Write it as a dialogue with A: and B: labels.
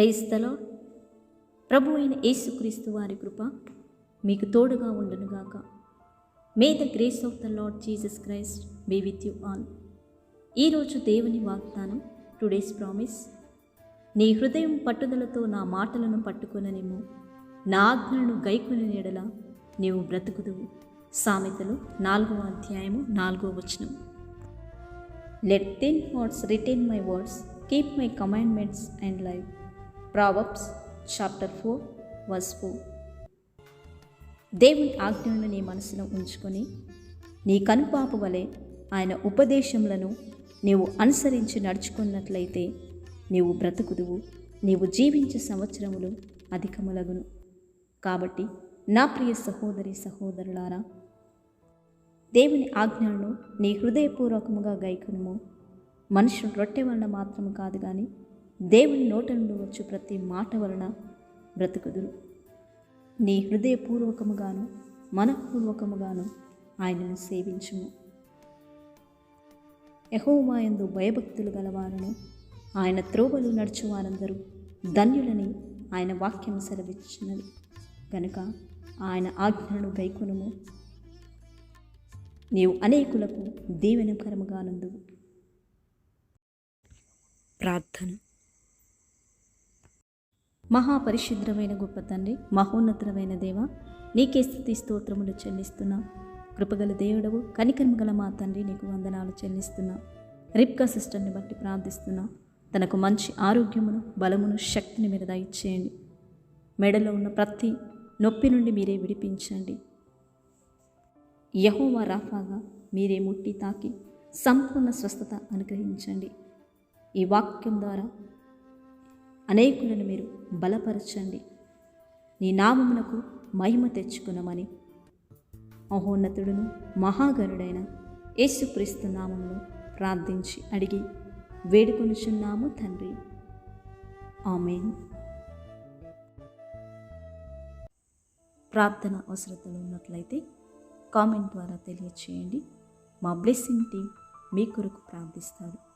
A: క్రైస్తలో ప్రభు అయిన యేసుక్రీస్తు వారి కృప మీకు తోడుగా ఉండునుగాక may the grace of the Lord Jesus Christ be with you all ఈరోజు దేవుని వాగ్దానం టుడేస్ ప్రామిస్ నీ హృదయం పట్టుదలతో నా మాటలను పట్టుకొననేమో నా ఆజ్ఞలను గైకొని నీడల నీవు బ్రతుకుదువు. సామెతలు నాలుగవ అధ్యాయము నాలుగవ వచనం. Let then hearts retain my words keep my commandments and live Proverbs chapter four verse four. దేవుని ఆజ్ఞలను నీ మనసులో ఉంచుకొని నీ కనుపాపు వలె ఆయన ఉపదేశములను నీవు అనుసరించి నడుచుకున్నట్లయితే నీవు బ్రతుకుదువు నీవు జీవించే సంవత్సరములు అధికములగును. కాబట్టి నా ప్రియ సహోదరి సహోదరులారా దేవుని ఆజ్ఞలను నీ హృదయపూర్వకముగా గైకునుము. మనుషుడు రొట్టె వలన మాత్రము కాదు కానీ దేవుని నోట నుండి వచ్చు ప్రతి మాట వలన బ్రతుకుదురు. నీ హృదయపూర్వకముగాను మనఃపూర్వకముగాను ఆయనను సేవించుము. యహోమాయందు భయభక్తులు గలవారును ఆయన త్రోవలు నడుచువారందరూ ధన్యులని ఆయన వాక్యం సెలవిచ్చినది. గనుక ఆయన ఆజ్ఞలను గైకొనుము. నీవు అనేకులకు దీవెనకరముగానందువు. ప్రార్థన. మహాపరిశుద్రమైన గొప్ప తండ్రి మహోన్నతమైన దేవ నీకే స్థుతి స్తోత్రములు చెల్లిస్తున్నా. కృపగల దేవుడవు కనికరము గల మా తండ్రి నీకు వందనాలు చెల్లిస్తున్నా. రిప్కా సిస్టర్ని బట్టి ప్రార్థిస్తున్నా. తనకు మంచి ఆరోగ్యమును బలమును శక్తిని మీరు దయచేయండి. మెడలో ఉన్న ప్రతి నొప్పి నుండి మీరే విడిపించండి. యహోవా రాఫాగా మీరే ముట్టి తాకి సంపూర్ణ స్వస్థత అనుగ్రహించండి. ఈ వాక్యం ద్వారా అనేకులను మీరు బలపరచండి. నీ నామమునకు మహిమ తెచ్చుకునమని. మహోన్నతుడును మహాగరుడైన యేసుక్రీస్తు నామమును ప్రార్థించి అడిగి వేడుకొనుచున్నాము తండ్రి. ఆమెన్. ప్రార్థన అవసరతలు ఉన్నట్లయితే కామెంట్ ద్వారా తెలియచేయండి. మా బ్లెస్సింగ్ టీం మీ కొరకు ప్రార్థిస్తారు.